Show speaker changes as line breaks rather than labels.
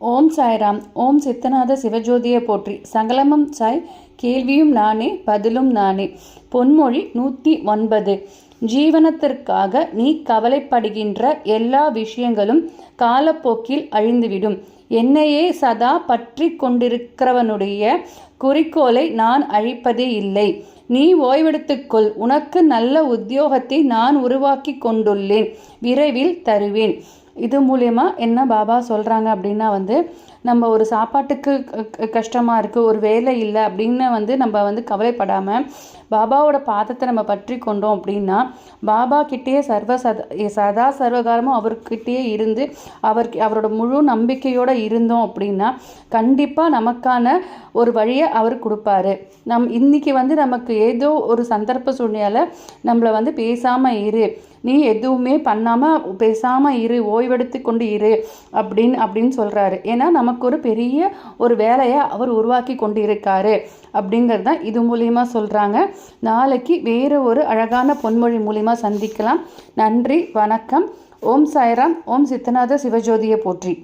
ஓம் சாய்ராம். ஓம் சித்தநாத சிவஜோதியை போற்றி சங்கலமம் சாய். கேள்வியும் நானே பதிலும் நானே. பொன்மொழி நூற்றி ஒன்பது. ஜீவனத்திற்காக நீ கவலைப்படுகின்ற எல்லா விஷயங்களும் காலப்போக்கில் அழிந்துவிடும். என்னையே சதா பற்றி கொண்டிருக்கிறவனுடைய குறிக்கோளை நான் அழிப்பதே இல்லை. நீ ஓய்வெடுத்துக்கொள் உனக்கு நல்ல உத்தியோகத்தை நான் உருவாக்கி கொண்டுள்ளேன். விரைவில் தருவேன். இது மூலயமா என்ன பாபா சொல்கிறாங்க அப்படின்னா வந்து நம்ம ஒரு சாப்பாட்டுக்கு கஷ்டமாக இருக்குது ஒரு வேலை இல்லை அப்படின்னு வந்து நம்ம வந்து கவலைப்படாமல் பாபாவோட பாதத்தை நம்ம பற்றி கொண்டோம் அப்படின்னா பாபா கிட்டேயே சர்வ சதா சதா சர்வகாலமும் அவர்கிட்டயே இருந்து அவர் அவரோட முழு நம்பிக்கையோடு இருந்தோம் அப்படின்னா கண்டிப்பாக நமக்கான ஒரு வழியை அவர் கொடுப்பாரு. நம் இன்றைக்கி வந்து நமக்கு ஏதோ ஒரு சந்தர்ப்ப சூழ்நிலை நம்மளை வந்து பேசாமல் இரு. நீ எதுவுமே பண்ணாமல் பேசாமல் இரு ஓய்வெடுத்து கொண்டு இரு அப்படின்னு அப்படின்னு சொல்கிறாரு ஏன்னா நமக்கு ஒரு பெரிய ஒரு வேலையை அவர் உருவாக்கி கொண்டு இருக்காரு அப்படிங்கிறது தான் இது மூலியமா சொல்கிறாங்க நாளைக்கு வேறு ஒரு அழகான பொன்மொழி மூலிமா சந்திக்கலாம். நன்றி வணக்கம். ஓம் சாய்ராம். ஓம் சித்தநாத சிவஜோதியை போற்றி.